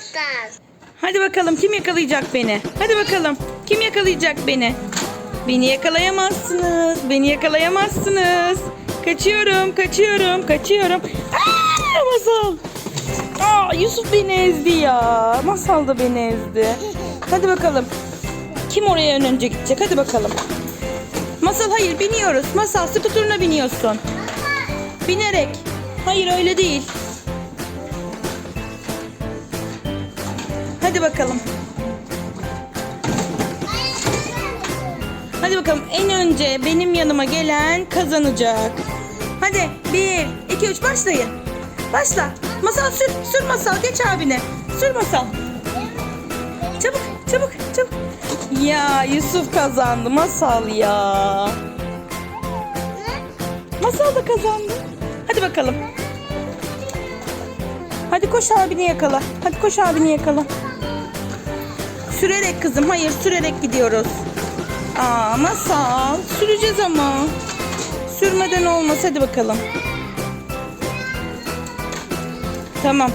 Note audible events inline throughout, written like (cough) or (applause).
Masal. Hadi bakalım kim yakalayacak beni? Hadi bakalım kim yakalayacak beni? Beni yakalayamazsınız. Beni yakalayamazsınız. Kaçıyorum, kaçıyorum, kaçıyorum. Aa, masal. Aa, Yusuf beni ezdi ya. Masal da beni ezdi. Hadi bakalım. Kim oraya ön önce gidecek? Hadi bakalım. Masal hayır biniyoruz. Masal skuturuna biniyorsun. Binerek. Hayır öyle değil. Hadi bakalım. Hadi bakalım en önce benim yanıma gelen kazanacak. Hadi bir, iki, üç başlayın. Başla. Masal sür, sür masal geç abine. Sür masal. Çabuk, çabuk, çabuk. Ya Yusuf kazandı masal ya. Masal da kazandı. Hadi bakalım. Hadi koş abini yakala. Hadi koş abini yakala. Sürerek kızım. Hayır sürerek gidiyoruz. Aa masal. Süreceğiz ama. Sürmeden olmaz. Hadi bakalım. Tamam.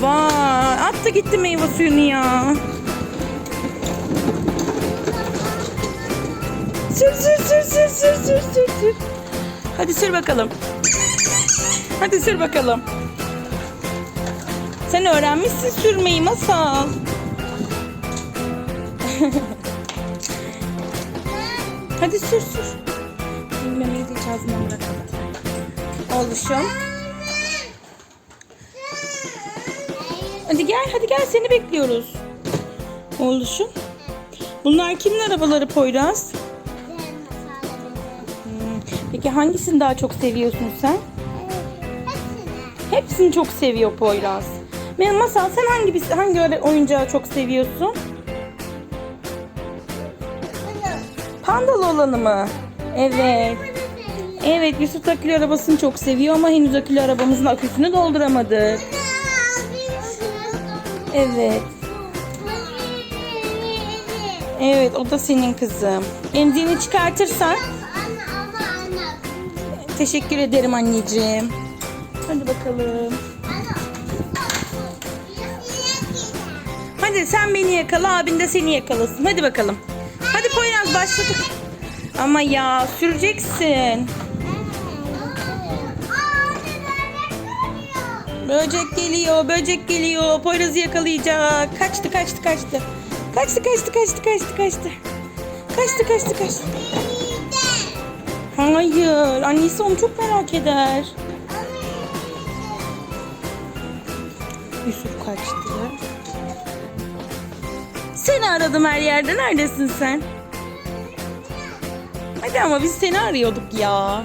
Vay. Attı gitti meyve suyunu ya. Sür sür sür sür sür sür sür. Hadi sür bakalım. Hadi sür bakalım. Sen öğrenmişsin sürmeyi masal. (laughs) Hadi sür sür. Memeyi de hiç ağzına bırakalım. Oluşum. Hadi gel hadi gel seni bekliyoruz. Oluşum. Bunlar kimin arabaları Poyraz? Hmm, Peki hangisini daha çok seviyorsun sen? Hepsini çok seviyor Poyraz. Benim Masal sen hangi bir- hangi oyuncağı çok seviyorsun? Pandalı olanı mı? Evet. Evet Yusuf akülü arabasını çok seviyor ama henüz akülü arabamızın aküsünü dolduramadık. Evet. Evet o da senin kızım. Emziğini çıkartırsan teşekkür ederim anneciğim. Hadi bakalım. Hadi sen beni yakala abin de seni yakalasın. Hadi bakalım. Hadi Poyraz başladık. Ama ya süreceksin. Böcek geliyor, böcek geliyor. Poyraz'ı yakalayacak. Kaçtı, kaçtı, kaçtı. Kaçtı, kaçtı, kaçtı, kaçtı, kaçtı. Kaçtı, kaçtı, kaçtı. Hayır, annesi onu çok merak eder. Yusuf kaçtı. Seni aradım her yerde. Neredesin sen? Hadi ama biz seni arıyorduk ya.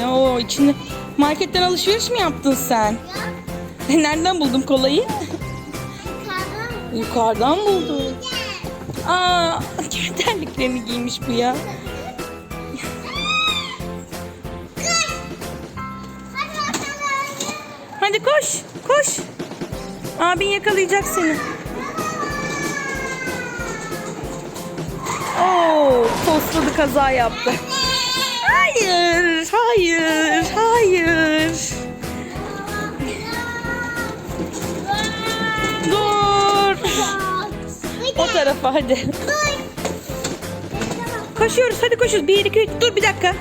E, o içinde marketten alışveriş mi yaptın sen? (laughs) Nereden buldun kolayı? Yukarıdan buldum. Aa, (laughs) terliklerini giymiş bu ya. Hadi koş, koş. Abin yakalayacak seni. Oo, tosladı kaza yaptı. Hayır, hayır, hayır. Dur. O tarafa hadi. Koşuyoruz hadi koşuyoruz. Bir, iki, üç. Dur bir dakika.